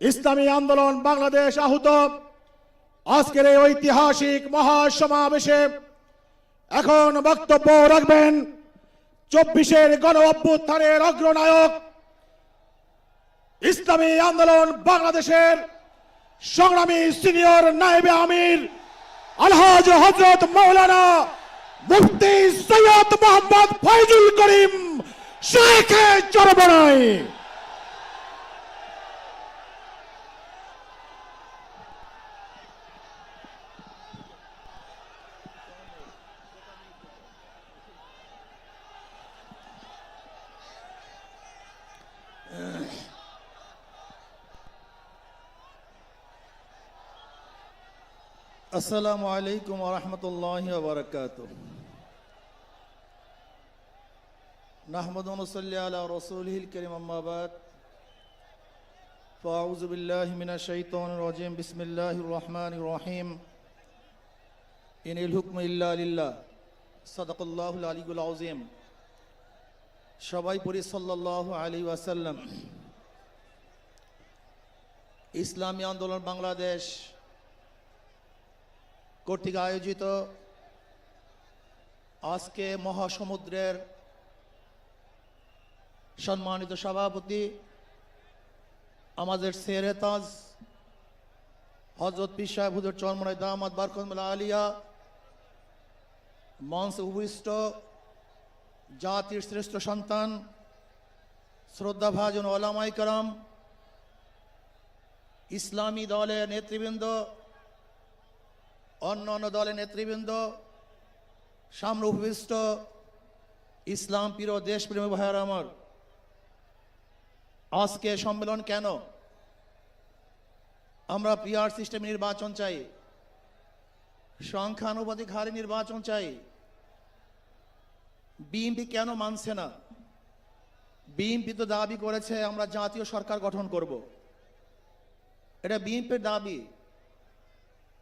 ইসলামী আন্দোলন বাংলাদেশ আহত। আজকের এই ঐতিহাসিক মহাসমাবেশে এখন বক্তব্য রাখবেন চব্বিশের গণ অভ্যুত্থানের অগ্রনায়ক ইসলামী আন্দোলন বাংলাদেশের সংগ্রামী সিনিয়র নায়েবে আমির আলহাজ হজরত মৌলানা মুফতি সৈয়দ মোহাম্মদ ফয়জুল করিম শেখে চরবনায় আসসালামু আলাইকুম ওরহমতুল্লাহ বরকাত নাহমদ নসল্লি আলা রসুলহিল করিম আম্মাবাদ فأعوذ بالله من الشيطان الرجيم بسم الله الرحمن الرحيم إن الحكم إلا لله صدق الله العلي العظيم সবাই পড়ি সাল্লাল্লাহু আলাইহি ওয়াসাল্লাম ইসলামী আন্দোলন বাংলাদেশ কর্তৃক আয়োজিত আজকে মহাসমুদ্রের সম্মানিত সভাপতি, আমাদের সেরে তাজ হজরত পীর সাহেব হুজুর চরমনাই দামাদ বারকমুল্লা আলিয়া, মঞ্চ উপবিষ্ট, জাতির শ্রেষ্ঠ সন্তান, শ্রদ্ধাভাজন ওলামাই কারাম, ইসলামী দলের নেতৃবৃন্দ অন্য অন্য দলের নেতৃবৃন্দ সামনে উপবিষ্ট ইসলাম প্রিয় দেশপ্রেমী ভাইয়ার আমার, আজকে সম্মেলন কেন? আমরা পিআর সিস্টেম নির্বাচন চাই, সংখ্যানুপাতিক হারে নির্বাচন চাই, বিএনপি কেন মানছে না? বিএনপি তো দাবি করেছে, আমরা জাতীয় সরকার গঠন করব। এটা বিএনপির দাবি।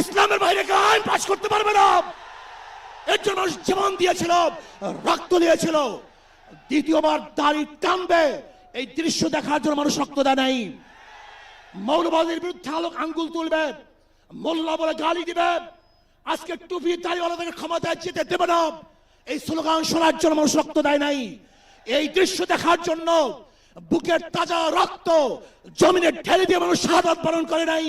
ইসলামের বাইরে আইন পাশ করতে পারবে না। এর জন্য মানুষ জীবন দিয়েছিল, রক্ত দিয়েছিল দ্বিতীয়বার দাড়ি টানবে। এই দৃশ্য দেখার জন্য মানুষ রক্ত দেয় নাই। মৌলবাদের বিরুদ্ধে আলোক আঙ্গুল তুলবে। মোল্লা বলে গালি দিবে। আজকে টুপি দাড়িওয়ালাদের ক্ষমতায় যেতে দেবে না। এই স্লোগান শোনার জন্য মানুষ রক্ত দেয় নাই। এই দৃশ্য দেখার জন্য বুকের তাজা রক্ত জমিনে ঢেলে দিয়ে মানুষ শাহাদাত বরণ করে নাই।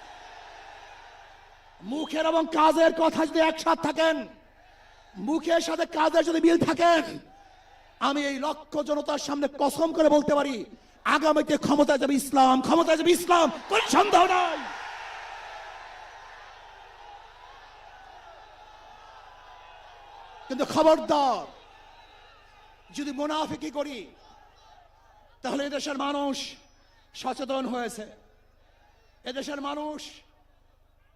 মুখের এবং কাজের কথা যদি একসাথ থাকেন, মুখের সাথে কাজের যদি মিল থাকেন আমি এই লক্ষ জনতার সামনে কসম করে বলতে পারি, আগামীতে ক্ষমতা যাবে ইসলাম ক্ষমতা যাবে ইসলাম, কোন সন্দেহ নাই। কিন্তু খবরদার, যদি মুনাফিকি করি, তাহলে এদেশের মানুষ সচেতন হয়েছে। এদেশের মানুষ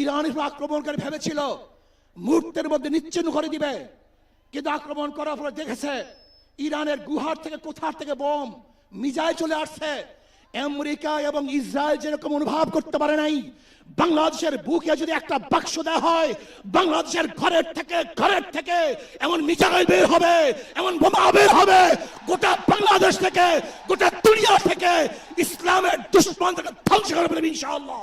ইরানের আক্রমণকারী ভেবেছিল। মুহূর্তের মধ্যে নিচ্ছিন্ন করে দিবে। কিন্তু আক্রমণ করার পরে দেখেছে, ইরানের গুহার থেকে কোথার থেকে বোম মিজাইল চলে আসছে। আমেরিকা এবং ইসরায়েল যেরকম অনুভব করতে পারে নাই, বাংলাদেশের বুকে যদি একটা বাক্স দেওয়া হয়, বাংলাদেশের ঘরের থেকে ঘরের থেকে এমন মিসাইল বের হবে, এমন বোমা বের হবে, গোটা বাংলাদেশ থেকে, গোটা দুনিয়া থেকে ইসলামের দুশ্মন থেকে ধ্বংস করে ফেলবে ইনশাআল্লাহ।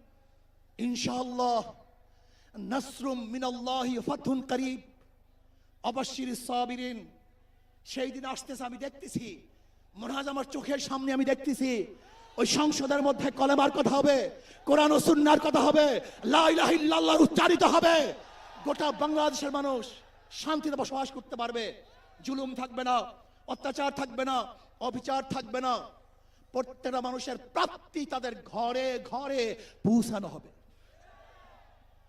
ইনশাআল্লাহ, নাসরুম মিনাল্লাহি ফাতহুন করিব অবশ্যির সাবিরিন, সেই দিন আসতেছে, আমি দেখতেছি মনে আমার চোখের সামনে আমি দেখতেছি, ওই সংসদের মধ্যে কলেমার কথা হবে, কোরআন ও সুন্নার কথা হবে, লা ইলাহা ইল্লাল্লাহ উচ্চারিত হবে। গোটা বাংলাদেশের মানুষ শান্তিতে বসবাস করতে পারবে। জুলুম থাকবে না, অত্যাচার থাকবে না, অবিচার থাকবে না। প্রত্যেকটা মানুষের প্রাপ্তি তাদের ঘরে ঘরে পৌঁছানো হবে।